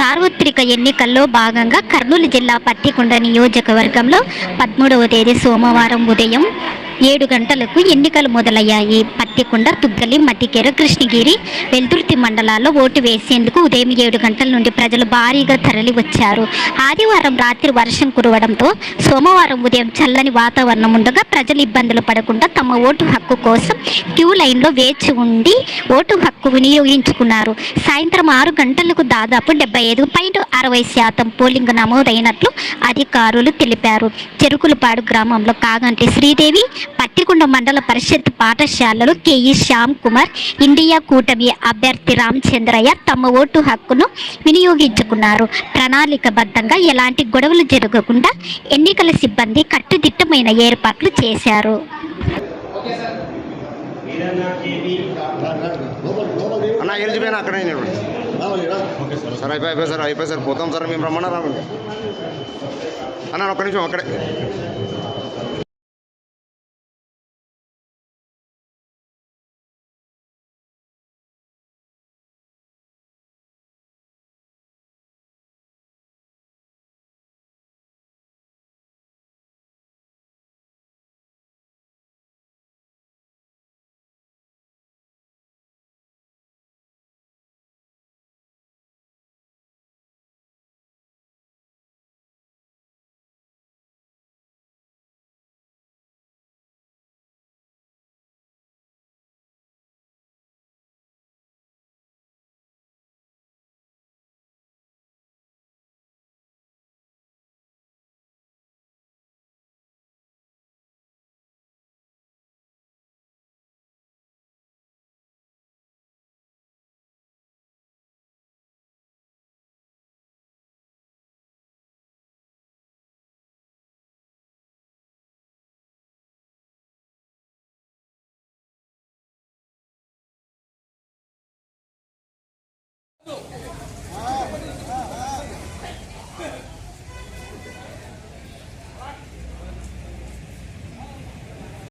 సార్వత్రిక ఎన్నికల్లో భాగంగా కర్నూలు జిల్లా పత్తికొండ నియోజకవర్గంలో పదమూడవ తేదీ సోమవారం ఉదయం ఏడు గంటలకు ఎన్నికలు మొదలయ్యాయి. పత్తికొండ తుగ్గలి మతికెర కృష్ణగిరి వెల్దుర్తి మండలాల్లో ఓటు వేసేందుకు ఉదయం ఏడు గంటల నుండి ప్రజలు భారీగా తరలి వచ్చారు ఆదివారం రాత్రి వర్షం కురవడంతో సోమవారం ఉదయం చల్లని వాతావరణం ఉండగా ప్రజలు ఇబ్బందులు పడకుండా తమ ఓటు హక్కు కోసం క్యూ లైన్లో వేచి ఉండి ఓటు హక్కు వినియోగించుకున్నారు. సాయంత్రం ఆరు గంటలకు దాదాపు డెబ్బై ఐదు పాయింట్ అరవై శాతం పోలింగ్ నమోదైనట్లు అధికారులు తెలిపారు. చెరుకులపాడు గ్రామంలో కాగంటి శ్రీదేవి పత్తికొండ మండల పరిషత్ పాఠశాలలో కేఈ శ్యామ్ కుమార్ ఇండియా కూటమి అభ్యర్థి రామచంద్రయ్య తమ ఓటు హక్కును వినియోగించుకున్నారు. ప్రణాళికబద్ధంగా ఎలాంటి గొడవలు జరగకుండా ఎన్నికల సిబ్బంది కట్టుదిట్టమైన ఏర్పాట్లు చేశారు. అన్న ఎలిజిబిలిటీ అక్కడ నిలబడి. సార్ అయిపోయి అయిపోయి సార్ అయిపోయి సార్ పోతాం సార్ మేము రమ్మన్నా రామండి. అన్న ఒక్క నిమిషం అక్కడే.